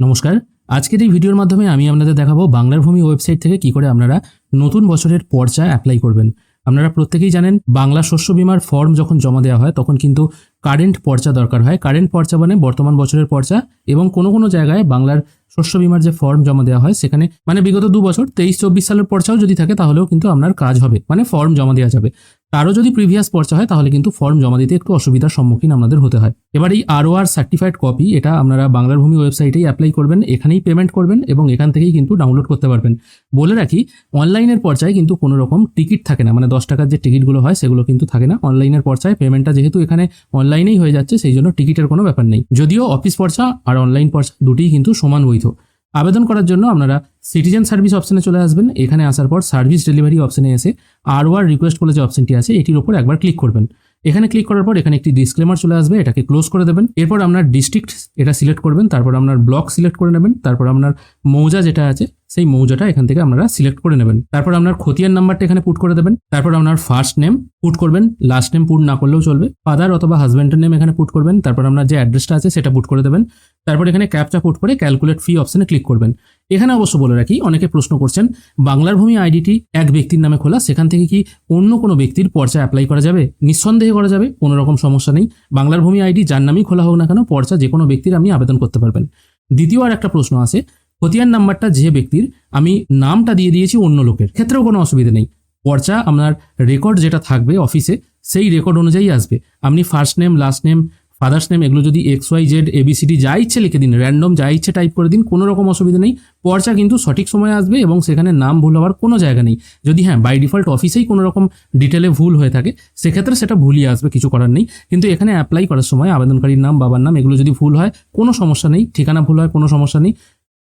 নমস্কার। আজকের এই ভিডিওর মাধ্যমে আমি আপনাদের দেখাবো বাংলার ভূমি ওয়েবসাইট থেকে কি করে আপনারা নতুন বছরের পর্চা অ্যাপ্লাই করবেন। আপনারা প্রত্যেকেই জানেন, বাংলা শস্য বিমার ফর্ম যখন জমা দেওয়া হয়, তখন কিন্তু কারেন্ট পর্চা দরকার হয়। কারেন্ট পর্চা মানে বর্তমান বছরের পর্চা এবং কোনো কোনো জায়গায় বাংলার শস্য বিমার যে ফর্ম জমা দেওয়া হয়, সেখানে মানে বিগত দু বছর, তেইশ চব্বিশ সালের পর্চাও যদি থাকে, তাহলেও কিন্তু আপনার কাজ হবে। মানে ফর্ম জমা দেওয়া যাবে। তারও যদি প্রিভিয়াস পর্চা হয়, তাহলে কিন্তু ফর্ম জমা দিতে একটু অসুবিধার সম্মুখীন আপনাদের হতে হয়। এবার এই আরও আর সার্টিফাইড কপি এটা আপনারা বাংলার ভূমি ওয়েবসাইটেই অ্যাপ্লাই করবেন, এখানেই পেমেন্ট করবেন এবং এখান থেকেই কিন্তু ডাউনলোড করতে পারবেন। বলে রাখি অনলাইনের পর্চায় কিন্তু কোনো রকম টিকিট থাকে না মানে দশ টাকার যে টিকিটগুলো হয়, সেগুলো কিন্তু থাকে না। অনলাইনের পর্চায় পেমেন্টটা যেহেতু এখানে অনলাইনেই হয়ে যাচ্ছে, সেই জন্য টিকিটের কোনো ব্যাপার নেই। যদিও অফিস পর্চা আর অনলাইন পর্চা দুটিই কিন্তু সমান বৈধ। আবেদন করার জন্য আপনারা সিটিজেন সার্ভিস অপশানে চলে আসবেন। এখানে আসার পর সার্ভিস ডেলিভারি অপশানে এসে আর ওয়ার রিকোয়েস্ট বলে যে অপশনটি আছে, এটির উপর একবার ক্লিক করবেন। এখানে ক্লিক করার পর এখানে একটি ডিসক্লেমার চলে আসবে, এটাকে ক্লোজ করে দেবেন। এরপর আপনার ডিস্ট্রিক্ট এটা সিলেক্ট করবেন, তারপর আপনার ব্লক সিলেক্ট করে নেবেন, তারপর আপনার মৌজা যেটা আছে, সেই মৌজাটা এখান থেকে আপনারা সিলেক্ট করে নেবেন। তারপর আপনার খতিয়ান নাম্বারটা এখানে পুট করে দেবেন। তারপর আপনার ফার্স্ট নেম পুট করবেন লাস্ট নেম পুট না করলেও চলবে। ফাদার অথবা হাজব্যান্ডের নেম এখানে পুট করবেন। তারপর আপনার যে অ্যাড্রেসটা আছে, সেটা পুট করে দেবেন। তারপর এখানে ক্যাপচা পুট করে ক্যালকুলেট ফি অপশনে ক্লিক করবেন। এখানে অবশ্য বলে রাখি, অনেকে প্রশ্ন করছেন, বাংলার ভূমি আইডিটি এক ব্যক্তির নামে খোলা, সেখান থেকে কি অন্য কোনো ব্যক্তির পর্চা অ্যাপ্লাই করা যাবে? নিঃসন্দেহে করা যাবে, কোনো রকম সমস্যা নেই। বাংলার ভূমি আইডি যার নামেই খোলা হোক না কেন, পর্চা যে কোনো ব্যক্তির আপনি আবেদন করতে পারবেন। দ্বিতীয় আর একটা প্রশ্ন আছে, খতিয়ান নাম্বারটা যে ব্যক্তির, আমি নামটা দিয়ে দিয়েছি অন্য লোকের, ক্ষেত্রেও কোনো অসুবিধা নেই। পর্চা, আপনার রেকর্ড যেটা থাকবে অফিসে সেই রেকর্ড অনুযায়ী আসবে। আপনি first name last name father's name এগুলো যদি এক্স ওয়াই জেড এবিসিডি যা ইচ্ছে লিখে দিন র্যান্ডম যা ইচ্ছে টাইপ করে দিন, কোনো রকম অসুবিধা নেই। পর্চা কিন্তু সঠিক সময়ে আসবে এবং সেখানে নাম ভুল হওয়ার কোনো জায়গা নেই। যদি হ্যাঁ বাই ডিফল্ট অফিসেই কোনো রকম ডিটেলে ভুল হয়ে থাকে, সেক্ষেত্রে সেটা ভুলই আসবে, কিছু করার নেই। কিন্তু এখানে অ্যাপ্লাই করার সময় আবেদনকারীর নাম, বাবার নাম, এগুলো যদি ভুল হয়, কোনো সমস্যা নেই। ঠিকানা ভুল হয়, কোনো সমস্যা নেই।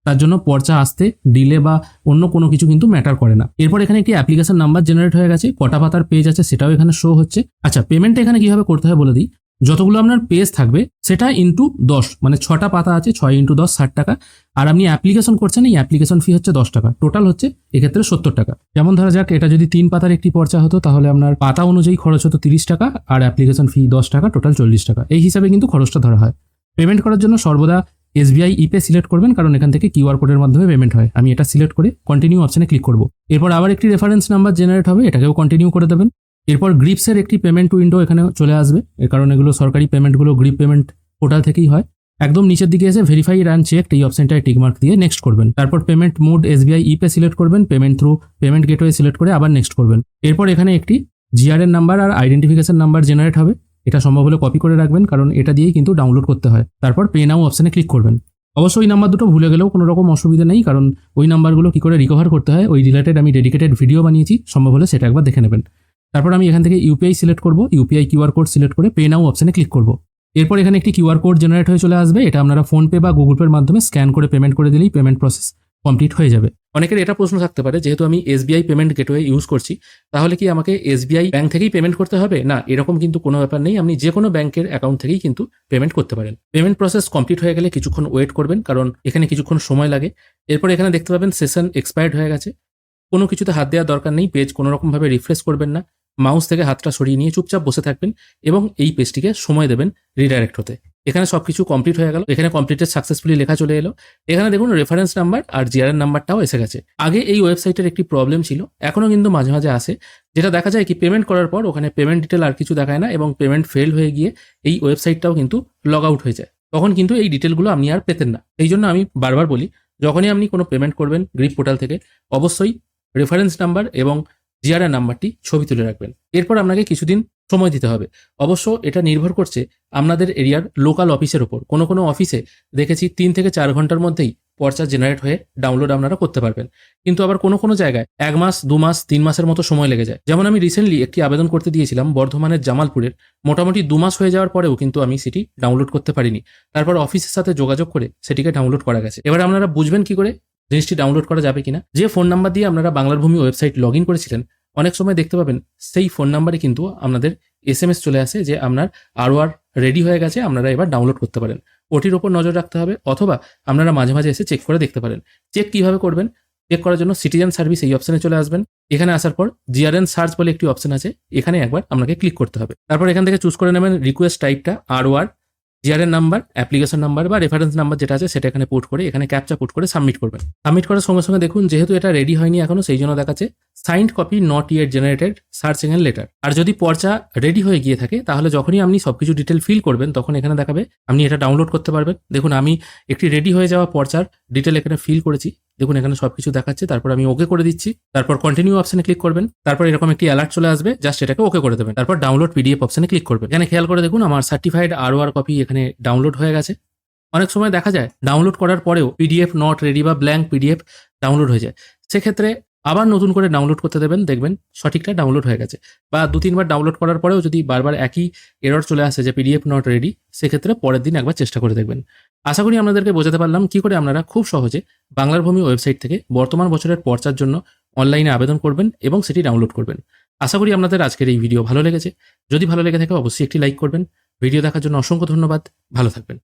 তার জন্য পর্চা আসতে ডিলে বা অন্য কোনো কিছু কিন্তু ম্যাটার করে না। এরপর এখানে একটি অ্যাপ্লিকেশন নাম্বার জেনারেট হয়ে গেছে, কটা পাতার পেজ আছে সেটাও এখানে শো হচ্ছে। আচ্ছা পেমেন্ট এখানে কীভাবে করতে হয় বলে দিই? যতগুলো আপনার পেজ থাকবে, সেটা ইন্টু দশ মানে ছটা পাতা আছে, ছয় ইন্টু দশ, ষাট টাকা। আর আপনি অ্যাপ্লিকেশন করছেন, এই অ্যাপ্লিকেশন ফি হচ্ছে দশ টাকা। টোটাল হচ্ছে এক্ষেত্রে সত্তর টাকা। যেমন ধরা যাক, এটা যদি তিন পাতার একটি পর্চা হতো, তাহলে আপনার পাতা অনুযায়ী খরচ হতো তিরিশ টাকা, আর অ্যাপ্লিকেশন ফি দশ টাকা টোটাল চল্লিশ টাকা। এই হিসাবে কিন্তু খরচটা ধরা হয়। পেমেন্ট করার জন্য সর্বদা এসবিআই ইপে সিলেক্ট করবেন, কারণ এখান থেকে কিউআর কোডের মাধ্যমে পেমেন্ট হয়। আমি এটা সিলেক্ট করে কন্টিনিউ অপশনে ক্লিক করব। এরপর আবার একটি রেফারেন্স নাম্বার জেনারেট হবে, এটাকেও কন্টিনিউ করে দেবেন। এরপর গ্রিপসের একটি পেমেন্ট উইন্ডো এখানে চলে আসবে। এর কারণ এগুলো সরকারি পেমেন্টগুলো গ্রিপ পেমেন্ট পোর্টাল থেকেই হয়। একদম নিচের দিকে এসে ভেরিফাই অ্যান্ড চেক এই অপশনটায় টিকমার্ক দিয়ে নেক্সট করবেন। তারপর payment mode SBI ePay select করবেন। Payment through payment gateway select করে আবার নেক্সট করবেন। এরপর এখানে একটি জিআরএন নাম্বার আর আইডেন্টিফিকেশন নাম্বার জেনারেট হবে। এটা সম্ভব হলে কপি করে রাখবেন, কারণ এটা দিয়েই কিন্তু ডাউনলোড করতে হয়। তারপর পে নাও অপশানে ক্লিক করবেন। অবশ্য ওই নাম্বার দুটো ভুলে গেলেও কোনো রকম অসুবিধা নেই, কারণ ওই নাম্বারগুলো কী করে রিকভার করতে হয়, ওই রিলেটেড আমি ডেডিকেটেড ভিডিও বানিয়েছি, সম্ভব হলে সেটা একবার দেখে নেবেন। তারপর আমি এখান থেকে ইউপিআই সিলেক্ট করব ইউপিআই কিউআর কোড সিলেক্ট করে পে নাও অপশানে ক্লিক করব। এরপর এখানে একটি কিউআর কোড জেনারেট হয়ে চলে আসবে, এটা আপনারা ফোনপে বা গুগল পের মাধ্যমে স্ক্যান করে পেমেন্ট করে দিলেই পেমেন্ট প্রসেস কমপ্লিট হয়ে যাবে। অনেকের এটা প্রশ্ন থাকতে পারে, যেহেতু আমি এসবিআই পেমেন্ট গেটওয়ে ইউজ করছি, তাহলে কি আমাকে এসবিআই ব্যাংক থেকেই পেমেন্ট করতে হবে? না, এরকম কিন্তু কোনো ব্যাপার নেই, আপনি যে কোনো ব্যাংকের অ্যাকাউন্ট থেকেই কিন্তু পেমেন্ট করতে পারেন। পেমেন্ট প্রসেস কমপ্লিট হয়ে গেলে কিছুক্ষণ ওয়েট করবেন, কারণ এখানে কিছুক্ষণ সময় লাগে। এরপর এখানে দেখতে পাবেন সেশন এক্সপায়ার্ড হয়ে গেছে। কোনো কিছুতে হাত দেওয়ার দরকার নেই পেজ কোনো রকমভাবে রিফ্রেশ করবেন না। মাউস থেকে হাতটা সরিয়ে নিয়ে চুপচাপ বসে থাকবেন এবং এই পেজটিকে সময় দেবেন রিডাইরেক্ট হতে। এখানে সবকিছু কমপ্লিট হয়ে গেল। এখানে কমপ্লিটেড সাকসেসফুলি লেখা চলে এলো। এখানে দেখুন রেফারেন্স নাম্বার আর জিআরএন নাম্বারটাও এসে গেছে। আগে এই ওয়েবসাইটের একটি প্রবলেম ছিল এখনও কিন্তু মাঝে মাঝে আসে যেটা দেখা যায় কি পেমেন্ট করার পর ওখানে পেমেন্ট ডিটেল আর কিছু দেখায় না এবং পেমেন্ট ফেল হয়ে গিয়ে এই ওয়েবসাইটটাও কিন্তু লগ আউট হয়ে যায়। তখন কিন্তু এই ডিটেলগুলো আপনি আর পেতেন না। এই জন্য আমি বারবার বলি, যখনই আপনি কোনো পেমেন্ট করবেন গ্রিপ পোর্টাল থেকে, অবশ্যই রেফারেন্স নাম্বার এবং জিআরআর নাম্বারটি ছবি তুলে রাখবেন। এরপর আপনাকে কিছুদিন সময় দিতে হবে। অবশ্য এটা নির্ভর করছে আপনাদের এরিয়ার লোকাল অফিসের ওপর কোনো কোনো অফিসে দেখেছি তিন থেকে চার ঘণ্টার মধ্যেই পর্চা জেনারেট হয়ে ডাউনলোড আপনারা করতে পারবেন। কিন্তু আবার কোনো কোনো জায়গায় এক মাস, দু মাস, তিন মাসের মতো সময় লেগে যায়। যেমন আমি রিসেন্টলি একটি আবেদন করতে দিয়েছিলাম বর্ধমানের জামালপুরের। মোটামুটি দু মাস হয়ে যাওয়ার পরেও কিন্তু আমি সেটি ডাউনলোড করতে পারিনি। তারপর অফিসের সাথে যোগাযোগ করে সেটিকে ডাউনলোড করা গেছে। এবার আপনারা বুঝবেন কি করে জিনিসটি ডাউনলোড করা যাবে কিনা। যে ফোন নাম্বার দিয়ে আপনারা বাংলার ভূমি ওয়েবসাইট লগ ইন করেছিলেন অনেক সময় দেখতে পাবেন সেই ফোন নাম্বারে কিন্তু আপনাদের এস এম এস চলে আসে যে আপনার আরও আর রেডি হয়ে গেছে, আপনারা এবার ডাউনলোড করতে পারেন। ওটির ওপর নজর রাখতে হবে অথবা আপনারা মাঝে মাঝে এসে চেক করে দেখতে পারেন। চেক কীভাবে করবেন? চেক করার জন্য সিটিজেন সার্ভিস এই অপশনে চলে আসবেন। এখানে আসার পর জিআরএন সার্চ বলে একটি অপশন আছে, এখানে একবার আপনাকে ক্লিক করতে হবে। তারপর এখান থেকে চুজ করে নেবেন রিকোয়েস্ট টাইপটা আর war GRN number application number বা রেফারেন্স নাম্বার যেটা আছে সেটা এখানে পুট করে, এখানে ক্যাপচা পুট করে সাবমিট করবেন। সাবমিট করার সঙ্গে সঙ্গে দেখুন, যেহেতু এটা রেডি হয়নি এখনও, সেই জন্য দেখাচ্ছে signed copy not yet generated search angle letter আর যদি পর্চা রেডি হয়ে গিয়ে থাকে, তাহলে যখনই আপনি সব কিছু ডিটেল ফিল করবেন, তখন এখানে দেখাবে আপনি এটা ডাউনলোড করতে পারবেন। দেখুন, আমি একটি রেডি হয়ে যাওয়া পর্চার ডিটেল এখানে ফিল করেছি। দেখুন, এখানে সব কিছু দেখাচ্ছে। তারপর আমি ওকে করে দিচ্ছি। তারপর কন্টিনিউ অপশনে ক্লিক করবেন। তারপর এরকম একটি অ্যালার্ট চলে আসবে জাস্ট এটাকে ওকে করে দেবেন। তারপর ডাউনলোড পিডিএফ অপশনে ক্লিক করবেন। এখানে খেয়াল করে দেখুন, আমার সার্টিফাইড আর আর কপি এখানে ডাউনলোড হয়ে গেছে। অনেক সময় দেখা যায় ডাউনলোড করার পরেও পিডিএফ নট রেডি বা ব্ল্যাঙ্ক পিডিএফ ডাউনলোড হয়ে যায়। সেক্ষেত্রে আবার নতুন করে ডাউনলোড করতে দেবেন, দেখবেন সঠিকটা ডাউনলোড হয়ে গেছে। বা দু, তিনবার ডাউনলোড করার পরেও যদি বারবার একই এরর চলে আসে যে পিডিএফ নট রেডি সেক্ষেত্রে পরের দিন একবার চেষ্টা করে দেখবেন। আশা করি আপনাদেরকে বোঝাতে পারলাম কি করে আপনারা খুব সহজে বাংলার ভূমি ওয়েবসাইট থেকে বর্তমান বছরের পর্চার জন্য অনলাইনে আবেদন করবেন এবং সেটি ডাউনলোড করবেন। আশা করি আপনাদের আজকের এই ভিডিও ভালো লেগেছে। যদি ভালো লেগে থাকে, অবশ্যই একটি লাইক করবেন। ভিডিও দেখার জন্য অসংখ্য ধন্যবাদ। ভালো থাকবেন।